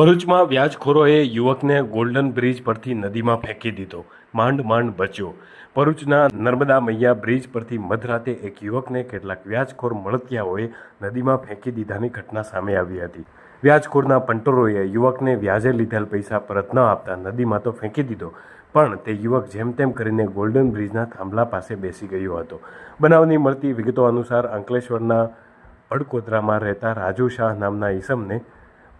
ભરૂચમાં વ્યાજખોરોએ યુવકને golden bridge પરથી નદીમાં ફેંકી દીધો. માંડ માંડ બચ્યો. ભરૂચના નર્મદા મૈયા બ્રિજ પરથી મધરાતે એક યુવકને કેટલાક વ્યાજખોર મળતિયાઓએ નદીમાં ફેંકી દીધાની ઘટના સામે આવી હતી. વ્યાજખોરના પંટોરોએ યુવકને વ્યાજે લીધેલ પૈસા પરત ન આપતા નદીમાં તો ફેંકી દીધો. પણ તે યુવક જેમ તેમ કરીને ગોલ્ડન બ્રિજના થાંભલા પાસે બેસી ગયો હતો. બનાવની મળતી વિગતો અનુસાર અંકલેશ્વરના અડકોદરામાં રહેતા રાજુ શાહ નામના ઈસમને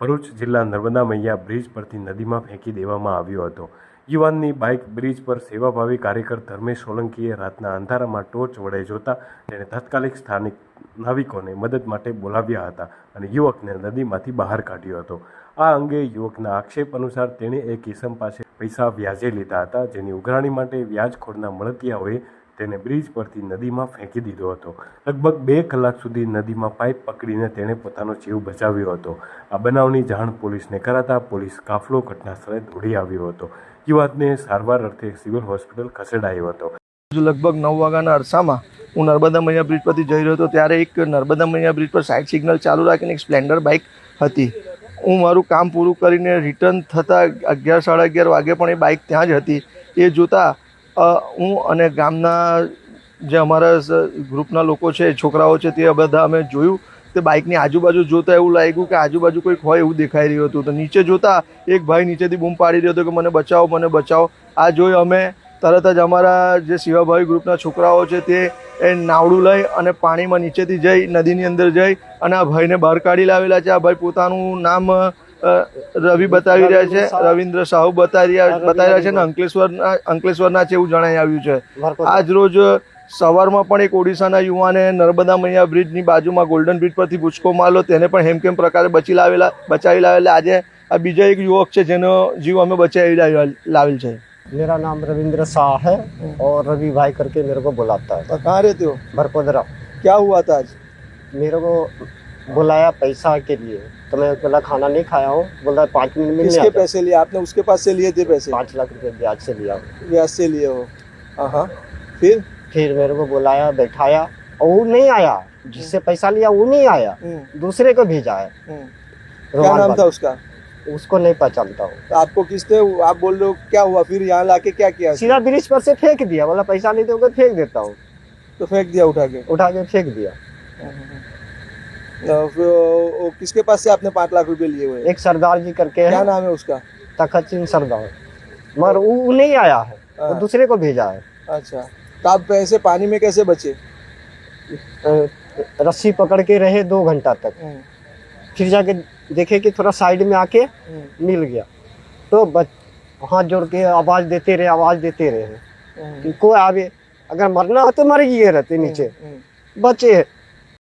ભરૂચ જિલ્લા નર્મદા મૈયા બ્રિજ પરથી નદીમાં ફેંકી દેવામાં આવ્યો હતો. યુવાનની બાઇક બ્રિજ પર સેવાભાવી કાર્યકર ધર્મેશ સોલંકીએ રાતના અંધારામાં ટોર્ચ વડે જોતા તેણે તાત્કાલિક સ્થાનિક નાવિકોને મદદ માટે બોલાવ્યા હતા અને યુવકને નદીમાંથી બહાર કાઢ્યો હતો. આ અંગે યુવકના આક્ષેપ અનુસાર તેણે એક ઈસમ પાસે પૈસા વ્યાજે લીધા હતા, જેની ઉઘરાણી માટે વ્યાજખોરના મળતિયાઓએ તેને બ્રિજ પરથી નદીમાં ફેંકી દીધો હતો. લગભગ બે કલાક સુધી નદીમાં પાઇપ પકડીને તેણે પોતાનો જીવ બચાવ્યો હતો. આ બનાવની જાણ પોલીસને કરાતા પોલીસ કાફલો ઘટનાસ્થળે દોડી આવ્યો હતો. યુવાતને સારવાર અર્થે સિવિલ હોસ્પિટલ ખસેડાયો હતો. લગભગ નવ વાગ્યાના અરસામાં હું નર્મદા મૈયા બ્રિજ પરથી જઈ રહ્યો હતો, ત્યારે એક નર્મદા મૈયા બ્રિજ પર સાઇડ સિગ્નલ ચાલુ રાખીને એક સ્પ્લેન્ડર બાઇક હતી. હું મારું કામ પૂરું કરીને રિટર્ન થતાં અગિયાર, સાડા અગિયાર વાગે પણ એ બાઇક ત્યાં જ હતી. એ જોતાં હું અને ગામના જે અમારા ગ્રુપના લોકો છે, છોકરાઓ છે, તે બધા અમે જોયું. તે બાઇકની આજુબાજુ જોતાં એવું લાગ્યું કે આજુબાજુ કોઈક હોય એવું દેખાઈ રહ્યું હતું. તો નીચે જોતાં એક ભાઈ નીચેથી બૂમ પાડી રહ્યો હતો કે મને બચાવો મને બચાવો. આ જોઈ અમે તરત જ અમારા જે શિવાભાઈ ગ્રુપના છોકરાઓ છે, તે એ નાવડું લઈ અને પાણીમાં નીચેથી જઈ, નદીની અંદર જઈ અને આ ભાઈને બહાર કાઢી લાવેલા છે. આ ભાઈ પોતાનું નામ રવિ બતાવી રહ્યા છે રવિન્દ્ર સાહુ બતાવી રહ્યા બતાવી રહ્યા છે અને અંકલેશ્વરના અંકલેશ્વરના છે એવું જણાઈ આવ્યું છે આજ રોજ સવારમાં પણ એક ઓડિશાના યુવાને નર્મદા મૈયા બ્રિજની બાજુમાં ગોલ્ડન બ્રિજ પરથી ભૂચકો મારલો તેને પણ હેમકેમ પ્રકારે બચી લાવેલા બચાવી લાવેલા આજે આ બીજા એક યુવક છે જેનો જીવ અમે બચાવી લાવેલ લાવેલ છે मेरा नाम रविंद्र शाह है और रवि भाई करके मेरे को बुलाता है कहाँ रहते हो भरपोदरा क्या हुआ था आज मेरे को बुलाया पैसा के लिए। तो मैं बोला खाना नहीं खाया हूँ। बोला पाँच मिनट में किसके पैसे लिए? आपने उसके पास से लिए थे पैसे? पाँच लाख रुपए ब्याज से लिया ब्याज से लिए हो। हाँ फिर? फिर मेरे को बुलाया बैठाया और वो नहीं आया। जिससे पैसा लिया वो नहीं आया। हम्म, दूसरे को भेजा है। हम्म। क्या नाम था उसका? उसको नहीं पहचानता हूँ। तो आपको किसने आप बोल रहे हो क्या हुआ? फिर यहाँ लाके क्या किया सीधा ब्रिज पर से फेंक दिया। बोला पैसा नहीं दोगे फेंक देता हूँ। तो फेंक दिया उठा के? उठा के फेंक दिया। तो किसके पास से आपने पाँच लाख रुपए लिए हुए? एक सरदार जी करके क्या है। नाम है उसका? तखत सिंह सरदार। मगर वो नहीं आया है। वो हाँ। दूसरे को भेजा है। अच्छा। तो आप पैसे पानी में कैसे बचे? रस्सी पकड़ के रहे दो घंटा तक। फिर जाके देखे कि थोड़ा साइड में आके मिल गया। तो बच हाथ जोड़ के आवाज़ देते रहे आवाज़ देते रहे। कि कोई आवे अगर मरना हो तो मर गए रहते नीचे। बचे।